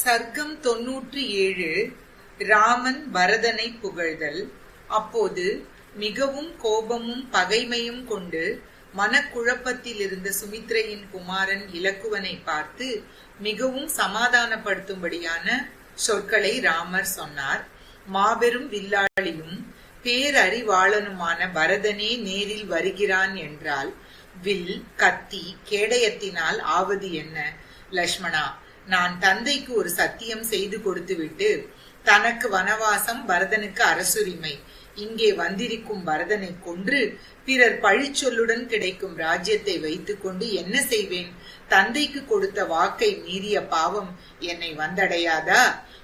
சர்க்கம் தொன்னூற்றி ஏழு ராமன் பரதனை புகழ்தல். அப்போது மிகவும் கோபமும் பகைமையும் கொண்டு மனக்குழப்பத்தில் இருந்த சுமித்ரையின் குமாரன் இலக்குவனை பார்த்து மிகவும் சமாதானப்படுத்தும்படியான சொற்களை ராமர் சொன்னார். மாபெரும் வில்லாளியும் பேரறிவாளனுமான பரதனே நேரில் வருகிறான் என்றால் வில் கத்தி கேடயத்தினால் ஆவது என்ன லக்ஷ்மணா? நான் தந்தைக்கு ஒரு சத்தியம் செய்து கொடுத்துவிட்டு தனக்கு வனவாசம் பரதனுக்கு அரசுரிமை. இங்கே வந்திருக்கும் பரதனை கொன்று பிறர் பழிச்சொல்லுடன் கிடைக்கும் ராஜ்யத்தை வைத்துக்கொண்டு என்ன செய்வேன்? தந்தைக்கு கொடுத்த வாக்கை மீறிய பாவம் என்னை வந்தடையாதா?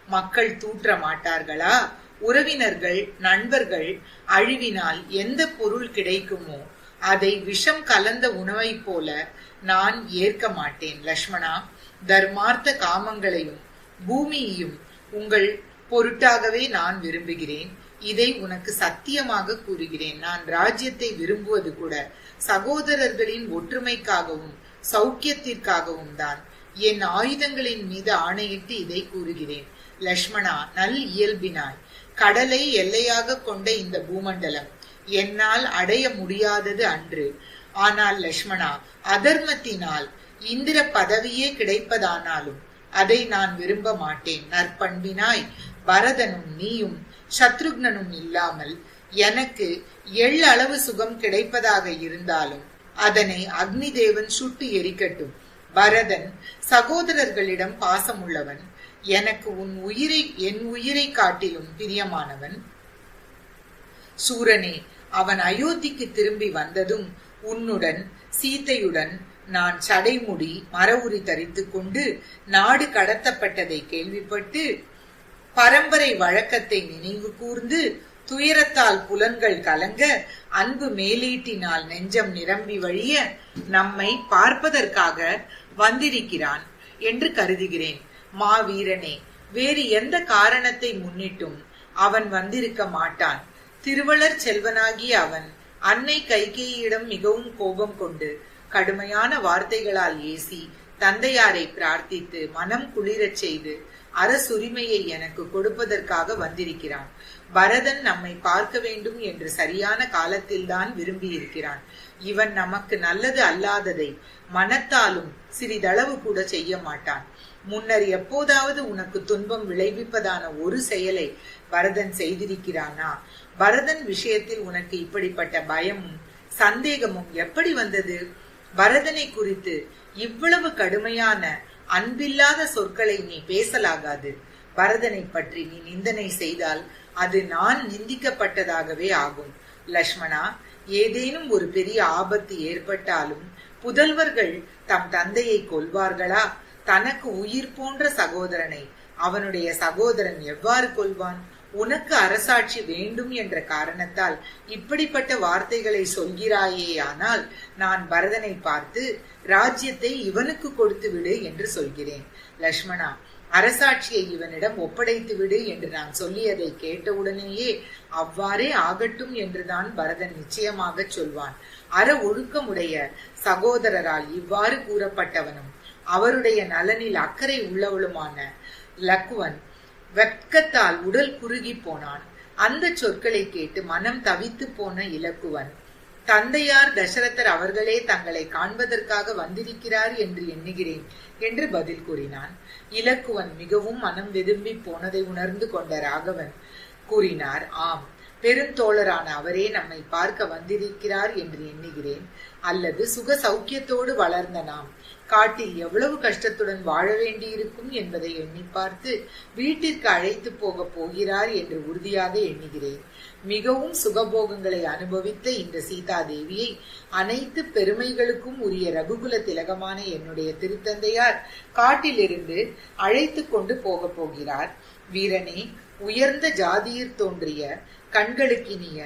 மக்கள் தூற்ற மாட்டார்களா? உறவினர்கள் நண்பர்கள் அழிவினால் எந்த பொருள் கிடைக்குமோ அதை விஷம் கலந்த உணவைப் போல நான் ஏற்க மாட்டேன் லக்ஷ்மணா. தர்மார்த்த காமங்களையும் பூமியையும் உங்கள் பொருட்டாகவே நான் விரும்புகிறேன். இதை உனக்கு சத்தியமாக கூறுகிறேன். நான் ராஜ்யத்தை விரும்புவது கூட சகோதரர்களின் ஒற்றுமைக்காகவும் சௌக்கியத்திற்காகவும் தான். என் ஆயுதங்களின் மீது ஆணையிட்டு இதை கூறுகிறேன். லக்ஷ்மணா நல் இயல்பினாய். கடலை எல்லையாக கொண்ட இந்த பூமண்டலம் என்னால் அடைய முடியாதது அன்று. ஆனால் லக்ஷ்மணா அதர்மத்தினால் இந்திர பதவியே கிடைப்பதானாலும் அதை நான் விரும்ப மாட்டேன். நற்பண்பினாய் பரதனும் நீயும் சத்ருக்னனும் இல்லாமல் எனக்கு எள் அளவு சுகம் கிடைப்பதாக இருந்தாலும் அதனை அக்னி தேவன் சுட்டு எரிக்கட்டும். பரதன் சகோதரர்களிடம் பாசமுள்ளவன். எனக்கு உன் உயிரை என் உயிரை காட்டிலும் பிரியமானவன். சூரனே அவன் அயோத்திக்கு திரும்பி வந்ததும் உன்னுடன் சீத்தையுடன் நான் சடைமுடி மரவுரி தரித்து கொண்டு நாடு கடத்தப்பட்டதை கேள்விப்பட்டு பரம்பரை வழக்கத்தை நினைவு கூர்ந்து துயரத்தால் புலன்கள் கலங்க அன்பு மேலீட்டினால் நெஞ்சம் நிரம்பி வழிய நம்மை பார்ப்பதற்காக வந்திருக்கிறான் என்று கருதுகிறேன். மாவீரனே வேறு எந்த காரணத்தை முன்னிட்டும் அவன் வந்திருக்க மாட்டான். திருவளர் செல்வனாகிய அவன் அன்னை கைகேயிடம் மிகவும் கோபம் கொண்டு கடுமையான வார்த்தைகளால் ஏசி தந்தையாரை பிரார்த்தித்து மனம் குளிரச் செய்து அரசுரிமையை எனக்கு கொடுப்பதற்காக வந்திருக்கிறான். பரதன் நம்மை பார்க்க வேண்டும் என்று சரியான காலத்தில்தான் விரும்பி இருக்கிறான் இவன் நமக்கு நல்லது அல்லாததை மனத்தாலும் சிறிதளவு கூட செய்ய மாட்டான். முன்னர் எப்போதாவது உனக்கு துன்பம் விளைவிப்பதான ஒரு செயலை பரதன் செய்திருக்கிறானா? பரதன் விஷயத்தில் உனக்கு இப்படிப்பட்ட பயமும் சந்தேகமும் எப்படி வந்தது? பரதனை குறித்து இவ்வளவு கடுமையான அன்பில்லாத சொற்களை நீ பேசலாகாது. பரதனை பற்றி நீ நிந்தனை செய்தால் அது நான் நிந்திக்கப்பட்டதாகவே ஆகும். லக்ஷ்மணா ஏதேனும் ஒரு பெரிய ஆபத்து ஏற்பட்டாலும் புதல்வர்கள் தம் தந்தையை கொல்வார்களா? தனக்கு உயிர் போன்ற சகோதரனை அவனுடைய சகோதரன் எவ்வாறு கொள்வான் உனக்கு அரசாட்சி வேண்டும் என்ற காரணத்தால் இப்படிப்பட்ட வார்த்தைகளை சொல்கிறாயேயானால் நான் பரதனை பார்த்து ராஜ்யத்தை இவனுக்கு கொடுத்து விடு என்று சொல்கிறேன். லக்ஷ்மணா அரசாட்சியை இவனிடம் ஒப்படைத்து விடு என்று நான் சொல்லியதை கேட்டவுடனேயே அவ்வாறே ஆகட்டும் என்றுதான் பரதன் நிச்சயமாக சொல்வான். அற ஒழுக்கமுடைய சகோதரரால் இவ்வாறு கூறப்பட்டவனும் அவருடைய நலனில் அக்கறை உள்ளவளுமான லக்குவன் வெட்கத்தால் உடல் குறுகி போனான். அந்த சொற்களை கேட்டு மனம் தவித்து போன இலக்குவன் தந்தையார் தசரதர் அவர்களே தங்களை காண்பதற்காக வந்திருக்கிறார் என்று எண்ணுகிறேன் என்று பதில் கூறினான். இலக்குவன் மிகவும் மனம் விரும்பி போனதை உணர்ந்து கொண்ட ராகவன் கூறினார் ஆம் பெருந்தோழரான அவரே நம்மை பார்க்க வந்திருக்கிறார் என்று எண்ணுகிறேன். அல்லது சுக சௌக்கியத்தோடு வளர்ந்த நாம் காட்டில் எவ்வளவு கஷ்டத்துடன் வாழ வேண்டியிருக்கும் என்பதை எண்ணி பார்த்து வீட்டிற்கு அழைத்து போக போகிறார் என்று உறுதியாக எண்ணுகிறேன். மிகவும் சுகபோகங்களை அனுபவித்த இந்த சீதா தேவியை அனைத்து பெருமைகளுக்கும் உரிய ரகுகுல திலகமான என்னுடைய திருத்தந்தையார் காட்டிலிருந்து அழைத்து கொண்டு போக போகிறார். வீரனே உயர்ந்த ஜாதியில் தோன்றிய கண்களுக்கினிய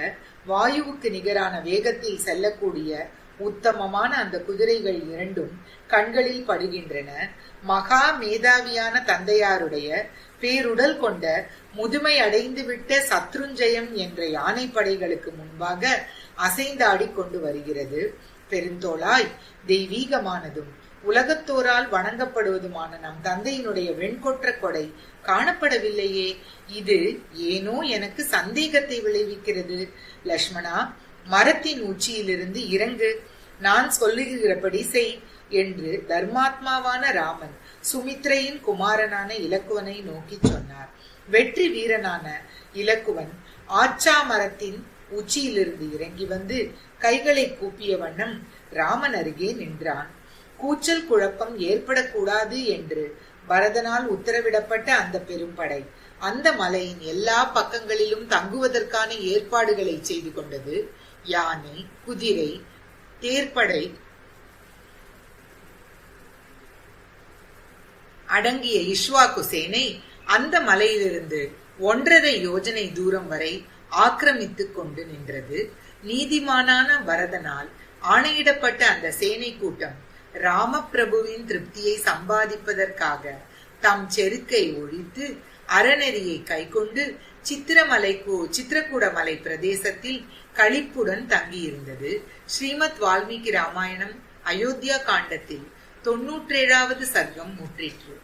வாயுவுக்கு நிகரான வேகத்தில் செல்லக்கூடிய உத்தமமான அந்த குதிரைகள் இரண்டும் கண்களில் படுகின்றன. மகா மேதாவியான தந்தையாருடைய பேருடல் கொண்ட முதுமை அடைந்துவிட்ட சத்ருஞ்சயம் என்ற யானை படைகளுக்கு முன்பாக அசைந்தாடி கொண்டு வருகிறது. பெருந்தோளாய் தெய்வீகமானதும் உலகத்தோரால் வணங்கப்படுவதுமான நம் தந்தையினுடைய வெண்கொற்ற கொடை காணப்படவில்லையே. இது ஏனோ எனக்கு சந்தேகத்தை விளைவிக்கிறது. லக்ஷ்மணா மரத்தின் உச்சியிலிருந்து இறங்கு நான் சொல்லுகிறபடி செய் என்று தர்மாத்மாவான ராமன் சுமித்ரையின் குமாரனான இலக்குவனை நோக்கி சொன்னார். வெற்றி வீரனான இலக்குவன் ஆச்சா மரத்தின் உச்சியிலிருந்து இறங்கி வந்து கைகளை கூப்பிய வண்ணம் ராமன் அருகே நின்றான். கூச்சல் குழப்பம் ஏற்படக்கூடாது என்று பரதனால் உத்தரவிடப்பட்ட அந்த பெரும்படை அந்த மலையின் எல்லா பக்கங்களிலும் தங்குவதற்கான ஏற்பாடுகளை செய்து கொண்டது யானை குதிரை தேர்ப்படை அடங்கிய இஷ்வாக்கு சேனை அந்த மலையிலிருந்து ஒன்றரை யோஜனை தூரம் வரை ஆக்கிரமித்துக் கொண்டு நின்றது. நீதிமானான வரதனால் ஆணையிடப்பட்ட அந்த சேனை கூட்டம் ராமபிரபுவின் திருப்தியை சம்பாதிப்பதற்காக தம் செருக்கை ஒழித்து அறநெறியை கைக்கொண்டு சித்திரமலைக்கு சித்திரக்கூட மலை பிரதேசத்தில் களிப்புடன் தங்கியிருந்தது. ஸ்ரீமத் வால்மீகி ராமாயணம் அயோத்தியா காண்டத்தில் தொன்னூற்றேழாவது சர்க்கம் முற்றிற்று.